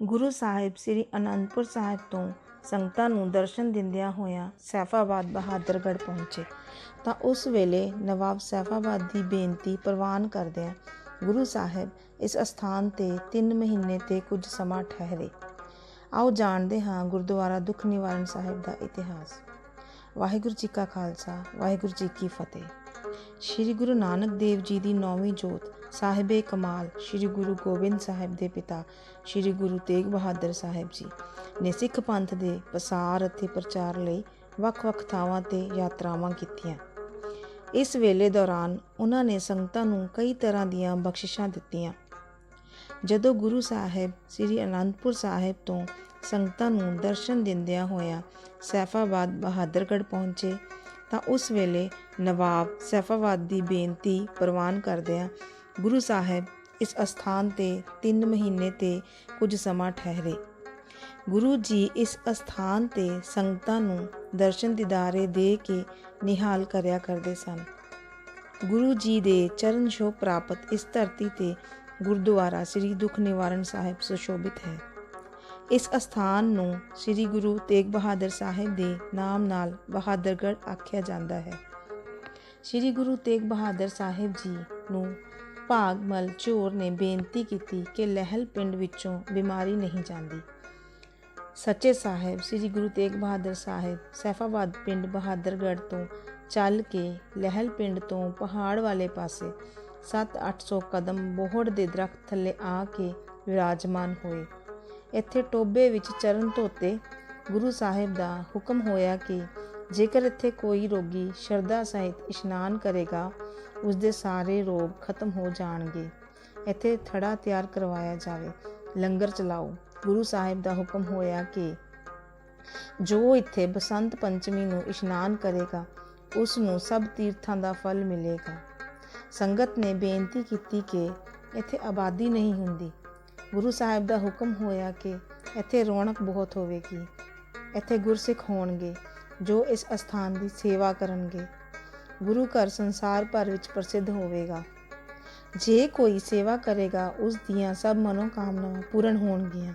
ਗੁਰੂ ਸਾਹਿਬ ਸ੍ਰੀ ਅਨੰਦਪੁਰ ਸਾਹਿਬ ਤੋਂ ਸੰਗਤਾਂ ਨੂੰ ਦਰਸ਼ਨ ਦਿੰਦਿਆਂ ਹੋਇਆਂ ਸੈਫਾਬਾਦ ਬਹਾਦਰਗੜ੍ਹ ਪਹੁੰਚੇ। ਤਾਂ ਉਸ ਵੇਲੇ ਨਵਾਬ ਸੈਫਾਬਾਦ ਦੀ ਬੇਨਤੀ ਪ੍ਰਵਾਨ ਕਰਦਿਆਂ ਗੁਰੂ ਸਾਹਿਬ ਇਸ ਅਸਥਾਨ ਤੇ 3 ਮਹੀਨੇ ਤੇ ਕੁਝ ਸਮਾਂ ਠਹਿਰੇ। ਆਓ ਜਾਣਦੇ ਹਾਂ ਗੁਰਦੁਆਰਾ ਦੁੱਖ ਨਿਵਾਰਨ ਸਾਹਿਬ ਦਾ ਇਤਿਹਾਸ। ਵਾਹਿਗੁਰੂ ਜੀ ਕਾ ਖਾਲਸਾ, ਵਾਹਿਗੁਰੂ ਜੀ ਕੀ ਫਤਿਹ। ਸ੍ਰੀ ਗੁਰੂ ਨਾਨਕ ਦੇਵ ਜੀ ਦੀ ਨੌਵੀਂ ਜੋਤ, ਸਾਹਿਬੇ ਕਮਾਲ, ਸ੍ਰੀ ਗੁਰੂ ਗੋਬਿੰਦ ਸਾਹਿਬ ਦੇ ਪਿਤਾ, ਸ੍ਰੀ ਗੁਰੂ ਤੇਗ ਬਹਾਦਰ ਸਾਹਿਬ ਜੀ ਨੇ ਸਿੱਖ ਪੰਥ ਦੇ ਪਸਾਰ ਅਤੇ ਪ੍ਰਚਾਰ ਲਈ ਵੱਖ-ਵੱਖ ਥਾਵਾਂ ਤੇ ਯਾਤਰਾਵਾਂ ਕੀਤੀਆਂ। ਇਸ ਵੇਲੇ ਦੌਰਾਨ ਉਹਨਾਂ ਨੇ ਸੰਗਤਾਂ ਨੂੰ ਕਈ ਤਰ੍ਹਾਂ ਦੀਆਂ ਬਖਸ਼ਿਸ਼ਾਂ ਦਿੱਤੀਆਂ। ਜਦੋਂ ਗੁਰੂ ਸਾਹਿਬ ਸ੍ਰੀ ਅਨੰਦਪੁਰ ਸਾਹਿਬ ਤੋਂ ਸੰਗਤਾਂ ਨੂੰ ਦਰਸ਼ਨ ਦਿੰਦਿਆਂ ਹੋਇਆਂ ਸੈਫਾਬਾਦ ਬਹਾਦਰਗੜ੍ਹ ਪਹੁੰਚੇ ਤਾਂ ਉਸ ਵੇਲੇ ਨਵਾਬ ਸੈਫਾਵਾਦ ਦੀ ਬੇਨਤੀ ਪ੍ਰਵਾਨ ਕਰਦਿਆਂ ਗੁਰੂ ਸਾਹਿਬ ਇਸ ਅਸਥਾਨ ਤੇ 3 ਮਹੀਨੇ ਤੇ ਕੁਝ ਸਮਾਂ ਠਹਿਰੇ। ਗੁਰੂ ਜੀ ਇਸ ਅਸਥਾਨ ਤੇ ਸੰਗਤਾਂ ਨੂੰ ਦਰਸ਼ਨ ਦਿਦਾਰੇ ਦੇ ਕੇ ਨਿਹਾਲ ਕਰਿਆ ਕਰਦੇ ਸਨ। ਗੁਰੂ ਜੀ ਦੇ ਚਰਨ ਛੋਹ ਪ੍ਰਾਪਤ ਇਸ ਧਰਤੀ ਤੇ ਗੁਰਦੁਆਰਾ ਸ੍ਰੀ ਦੁੱਖ ਨਿਵਾਰਨ ਸਾਹਿਬ ਸੁਸ਼ੋਭਿਤ ਹੈ। ਇਸ ਅਸਥਾਨ ਨੂੰ ਸ੍ਰੀ ਗੁਰੂ ਤੇਗ ਬਹਾਦਰ ਸਾਹਿਬ ਦੇ ਨਾਮ ਨਾਲ ਬਹਾਦਰਗੜ੍ਹ ਆਖਿਆ ਜਾਂਦਾ ਹੈ। ਸ੍ਰੀ ਗੁਰੂ ਤੇਗ ਬਹਾਦਰ ਸਾਹਿਬ ਜੀ ਨੂੰ ਭਾਗਮਲ ਚੋਰ ਨੇ ਬੇਨਤੀ ਕੀਤੀ ਕਿ ਲਹਿਲ ਪਿੰਡ ਵਿੱਚੋਂ ਬਿਮਾਰੀ ਨਹੀਂ ਜਾਂਦੀ। ਸੱਚੇ ਸਾਹਿਬ ਸ੍ਰੀ ਗੁਰੂ ਤੇਗ ਬਹਾਦਰ ਸਾਹਿਬ ਸੈਫਾਬਾਦ ਪਿੰਡ ਬਹਾਦਰਗੜ੍ਹ ਤੋਂ ਚੱਲ ਕੇ ਲਹਿਲ ਪਿੰਡ ਤੋਂ ਪਹਾੜ ਵਾਲੇ ਪਾਸੇ 7-800 ਕਦਮ ਬੋਹੜ ਦੇ ਦਰਖਤ ਥੱਲੇ ਆ ਕੇ ਵਿਰਾਜਮਾਨ ਹੋਏ। ਇੱਥੇ ਟੋਬੇ ਵਿੱਚ ਚਰਨ ਧੋਤੇ ਗੁਰੂ ਸਾਹਿਬ ਦਾ ਹੁਕਮ ਹੋਇਆ ਕਿ ਜੇਕਰ ਇੱਥੇ ਕੋਈ ਰੋਗੀ ਸ਼ਰਧਾ ਸਹਿਤ ਇਸ਼ਨਾਨ ਕਰੇਗਾ ਉਸ ਦੇ ਸਾਰੇ ਰੋਗ ਖਤਮ ਹੋ ਜਾਣਗੇ। ਇੱਥੇ ਥੜਾ ਤਿਆਰ ਕਰਵਾਇਆ ਜਾਵੇ। ਲੰਗਰ ਚਲਾਓ। ਗੁਰੂ ਸਾਹਿਬ ਦਾ ਹੁਕਮ ਹੋਇਆ ਕਿ ਜੋ ਇੱਥੇ ਬਸੰਤ ਪੰਚਮੀ ਨੂੰ ਇਸ਼ਨਾਨ ਕਰੇਗਾ ਉਸ ਨੂੰ ਸਭ ਤੀਰਥਾਂ ਦਾ ਫਲ ਮਿਲੇਗਾ। ਸੰਗਤ ਨੇ ਬੇਨਤੀ ਕੀਤੀ ਕਿ ਇੱਥੇ ਆਬਾਦੀ ਨਹੀਂ ਹੁੰਦੀ। ਗੁਰੂ ਸਾਹਿਬ ਦਾ ਹੁਕਮ ਹੋਇਆ ਕਿ ਇੱਥੇ ਰੌਣਕ ਬਹੁਤ ਹੋਵੇਗੀ, ਇੱਥੇ ਗੁਰਸਿੱਖ ਹੋਣਗੇ, ਜੋ ਇਸ ਅਸਥਾਨ ਦੀ ਸੇਵਾ ਕਰਨਗੇ। ਗੁਰੂ ਘਰ ਸੰਸਾਰ ਭਰ ਵਿੱਚ ਪ੍ਰਸਿੱਧ ਹੋਵੇਗਾ। ਜੇ ਕੋਈ ਸੇਵਾ ਕਰੇਗਾ, ਉਸ ਦੀਆਂ ਸਭ ਮਨੋਕਾਮਨਾਵਾਂ ਪੂਰਨ ਹੋਣਗੀਆਂ।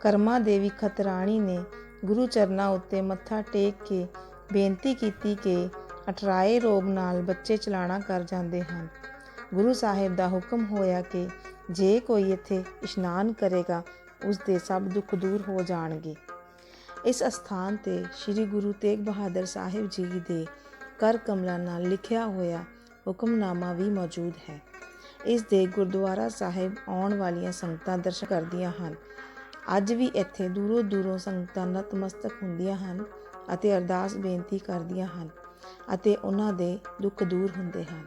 ਕਰਮਾ ਦੇਵੀ ਖਤਰਾਣੀ ਨੇ ਗੁਰੂ ਚਰਨਾਂ ਉੱਤੇ ਮੱਥਾ ਟੇਕ ਕੇ ਬੇਨਤੀ ਕੀਤੀ ਕਿ ਅਠਰਾਏ ਰੋਗ ਨਾਲ ਬੱਚੇ ਚਲਾਣਾ ਕਰ ਜਾਂਦੇ ਹਨ। ਗੁਰੂ ਸਾਹਿਬ ਦਾ ਹੁਕਮ ਹੋਇਆ ਕਿ ਜੇ ਕੋਈ ਇੱਥੇ ਇਸ਼ਨਾਨ ਕਰੇਗਾ, ਉਸ ਦੇ ਸਭ ਦੁੱਖ ਦੂਰ ਹੋ ਜਾਣਗੇ। ਇਸ ਅਸਥਾਨ ਤੇ ਸ੍ਰੀ ਗੁਰੂ ਤੇਗ ਬਹਾਦਰ ਸਾਹਿਬ ਜੀ ਦੇ ਕਰ ਕਮਲਾਂ ਨਾਲ ਲਿਖਿਆ ਹੋਇਆ ਹੁਕਮਨਾਮਾ ਵੀ ਮੌਜੂਦ ਹੈ। ਇਸ ਦੇ ਗੁਰਦੁਆਰਾ ਸਾਹਿਬ ਆਉਣ ਵਾਲੀਆਂ ਸੰਗਤਾਂ ਦਰਸ਼ਨ ਕਰਦੀਆਂ ਹਨ। ਅੱਜ ਵੀ ਇੱਥੇ ਦੂਰੋਂ ਦੂਰੋਂ ਸੰਗਤਾਂ ਨਤਮਸਤਕ ਹੁੰਦੀਆਂ ਹਨ ਅਤੇ ਅਰਦਾਸ ਬੇਨਤੀ ਕਰਦੀਆਂ ਹਨ ਅਤੇ ਉਹਨਾਂ ਦੇ ਦੁੱਖ ਦੂਰ ਹੁੰਦੇ ਹਨ।